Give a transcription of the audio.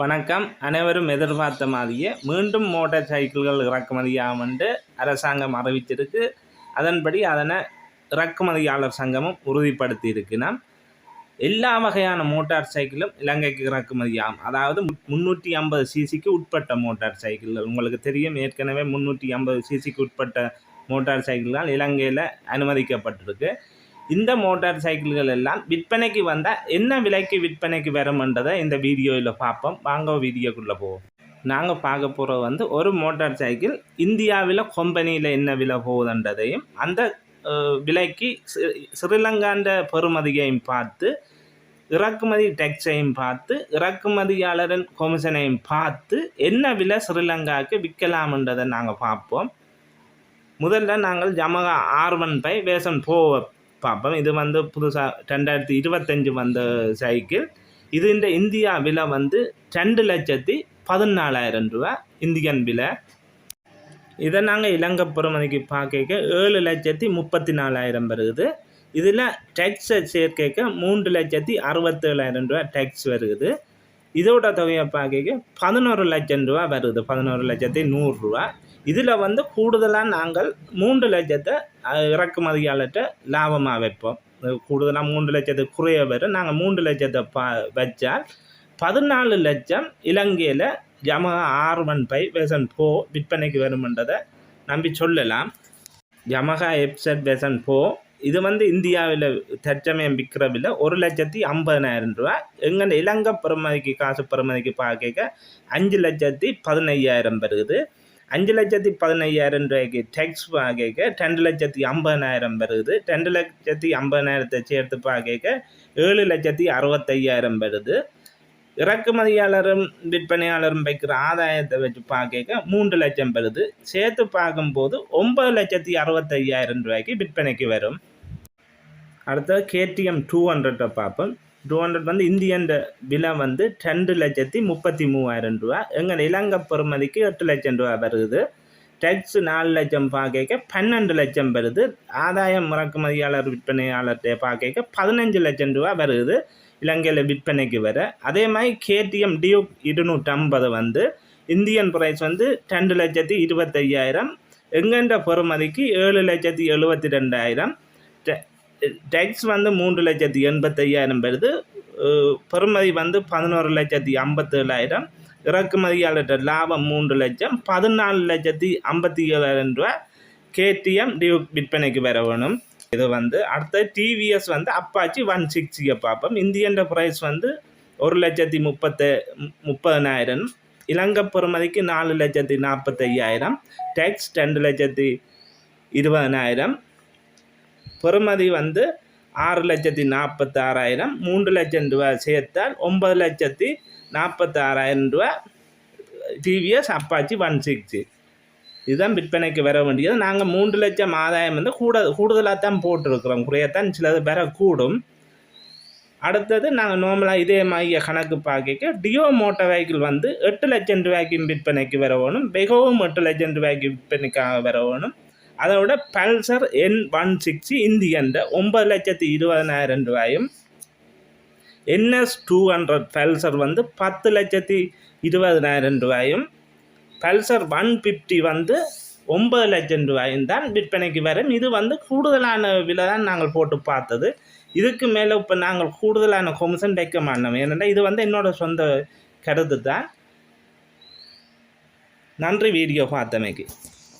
வணக்கம். அனைவரும் எதிர்பார்த்த மாதிரியே மீண்டும் மோட்டார் சைக்கிள்கள் இறக்குமதியாகும் வந்து அரசாங்கம் அறிவித்திருக்கு. அதன்படி அதனை இறக்குமதியாளர் சங்கமும் உறுதிப்படுத்தி இருக்குன்னா எல்லா வகையான மோட்டார் சைக்கிளும் இலங்கைக்கு இறக்குமதியாகும். அதாவது முந்நூற்றி ஐம்பது சிசிக்கு உட்பட்ட மோட்டார் சைக்கிள்கள். உங்களுக்கு தெரியும் ஏற்கனவே முந்நூற்றி ஐம்பது சிசிக்கு உட்பட்ட மோட்டார் சைக்கிள்கள் இலங்கையில் அனுமதிக்கப்பட்டிருக்கு. இந்த மோட்டார் சைக்கிள்கள் எல்லாம் விற்பனைக்கு வந்தால் என்ன விலைக்கு விற்பனைக்கு வரும்ன்றதை இந்த வீடியோவில் பார்ப்போம். வாங்க வீடியோக்குள்ளே போவோம். நாங்கள் பார்க்க போகிறது வந்து ஒரு மோட்டார் சைக்கிள். இந்தியாவில் கம்பெனியில் என்ன விலை போகுதுன்றதையும் அந்த விலைக்கு ஸ்ரீ- ஸ்ரீலங்காண்ட பெறுமதியையும் பார்த்து இறக்குமதி டெக்ஸையும் பார்த்து இறக்குமதியாளரின் கொமிஷனையும் பார்த்து என்ன விலை ஸ்ரீலங்காவுக்கு விற்கலாம்ன்றதை நாங்கள் பார்ப்போம். முதல்ல நாங்கள் ஜமகா ஆர்வன் பை வேசன் போவோம் பார்ப்போம் இது வந்து புதுசாக ரெண்டாயிரத்தி இருபத்தஞ்சு வந்த சைக்கிள் இது இந்த இந்தியா விலை வந்து ரெண்டு லட்சத்தி பதினாலாயிரம் ரூபா இந்தியன் விலை இதை நாங்கள் இலங்கை புறமணிக்கு பார்க்க ஏழு லட்சத்தி முப்பத்தி நாலாயிரம் வருது இதில் டேக்ஸை சேர்க்க மூன்று லட்சத்தி அறுபத்தேழாயிரம் ரூபா டேக்ஸ் வருது இதோட தொகையை பார்க்க பதினோரு லட்சம் ரூபா வருது. பதினோரு லட்சத்தி நூறுரூவா இதில் வந்து கூடுதலாக நாங்கள் மூன்று லட்சத்தை இறக்குமதியாளர்கிட்ட லாபமாக வைப்போம். கூடுதலாக மூன்று லட்சத்துக்கு குறைய வரும். நாங்கள் மூன்று லட்சத்தை பா வச்சால் பதினாலு லட்சம் இலங்கையில் ஜமகா R one five version four விற்பனைக்கு வருமென்றதை நம்பி சொல்லலாம். யமகா எப்செட் வெசன் ஃபோ இது வந்து இந்தியாவில் தற்சமயம் விற்கிற விலை ஒரு லட்சத்தி ஐம்பதனாயிரம் ரூபா. எங்கள் இலங்கை பெறுமதிக்கு காசு பெறுமதிக்கு பார்க்க அஞ்சு லட்சத்தி பதினையாயிரம் வருது. அஞ்சு லட்சத்தி பதினையாயிரம் ரூபாய்க்கு டேக்ஸ் பார்க்க ரெண்டு லட்சத்தி ஐம்பதனாயிரம் வருது. ரெண்டு லட்சத்தி ஐம்பதனாயிரத்தை சேர்த்து பார்க்க ஏழு லட்சத்தி அறுபத்தையாயிரம் வருது. இறக்குமதியாளரும் விற்பனையாளரும் வைக்கிற ஆதாயத்தை வச்சு பார்க்க மூன்று லட்சம் வருது. சேர்த்து பார்க்கும்போது ஒன்பது லட்சத்தி அறுபத்தையாயிரம் ரூபாய்க்கு விற்பனைக்கு வரும். அடுத்தது கேடிஎம் டூ ஹண்ட்ரட்டை பார்ப்போம். டூ ஹண்ட்ரட் வந்து இந்தியன் விலை வந்து ரெண்டு லட்சத்தி முப்பத்தி மூவாயிரம் ரூபா. எங்கள் இலங்கை பெறுமதிக்கு எட்டு லட்சம் ரூபா வருது. டேக்ஸ் நாலு லட்சம் பார்க்க பன்னெண்டு லட்சம் வருது. ஆதாயம் இறக்குமதியாளர் விற்பனையாளர்கிட்ட பார்க்க பதினஞ்சு லட்சம் ரூபா வருது. இலங்கையில் விற்பனைக்கு வர. அதே மாதிரி கேடிஎம் டியூக் இருநூற்றம்பது வந்து இந்தியன் ப்ரைஸ் வந்து ரெண்டு லட்சத்தி இருபத்தையாயிரம். எங்கென்ற பொறுமதிக்கு ஏழு லட்சத்தி எழுபத்தி ரெண்டாயிரம். டேக்ஸ் வந்து மூன்று லட்சத்தி எண்பத்தையாயிரம் வருது பெறுமதி வந்து பதினோரு லட்சத்தி ஐம்பத்தேழாயிரம். இறக்குமதியாளர் லாபம் மூன்று லட்சம். பதினாலு லட்சத்தி ஐம்பத்தி ஏழாயிரம் ரூபா கேடிஎம் டியூக் விற்பனைக்கு வர வேணும். இது வந்து அடுத்த டிவிஎஸ் வந்து அப்பாச்சி ஒன் சிக்ஸ்டியை பார்ப்போம். இந்தியன் ப்ரைஸ் வந்து ஒரு லட்சத்தி முப்பத்து முப்பதனாயிரம். இலங்கை பெறுமதிக்கு நாலு லட்சத்தி நாற்பத்தையாயிரம். டேக்ஸ் ரெண்டு லட்சத்தி இருபதனாயிரம். பெறுமதி வந்து ஆறு லட்சத்தி நாற்பத்தாறாயிரம் மூன்று லட்சம் ரூபா சேர்த்தால் ஒன்பது லட்சத்தி நாற்பத்தாறாயிரம் ரூபா டிவிஎஸ் அப்பாச்சி ஒன் சிக்ஸு இதுதான் விற்பனைக்கு வர வேண்டியது. நாங்கள் மூன்று லட்சம் ஆதாயம் வந்து கூட கூடுதலாக தான் போட்டிருக்கிறோம். குறையத்தான் சிலது வர கூடும் அடுத்தது நாங்கள் நார்மலாக இதே மாதிரி கணக்கு பார்க்க டியோ மோட்டார் வெஹிக்கிள் வந்து எட்டு லட்சம் ரூபாய்க்கு விற்பனைக்கு வர வேணும். மிகவும் எட்டு லட்சம் ரூபாய்க்கு விற்பனைக்காக வர அதோட பல்சர் என் ஒன் சிக்ஸ்டி இந்தியன்ற ஒன்பது லட்சத்தி இருபதனாயிரம் ரூபாயும் என்எஸ் டூ ஹண்ட்ரட் பல்சர் வந்து பத்து லட்சத்தி இருபதனாயிரம் ரூபாயும் பல்சர் ஒன் ஃபிஃப்டி வந்து ஒன்பது லட்சம் ரூபாயும் தான் விற்பனைக்கு வரும். இது வந்து கூடுதலான விலை தான் நாங்கள் போட்டு பார்த்தது. இதுக்கு மேலே இப்போ நாங்கள் கூடுதலான கொமிஷன் வைக்க மாட்டோம். ஏனென்றால் இது வந்து என்னோட சொந்த கருத்து தான் நன்றி வீடியோ பார்த்தமைக்கு.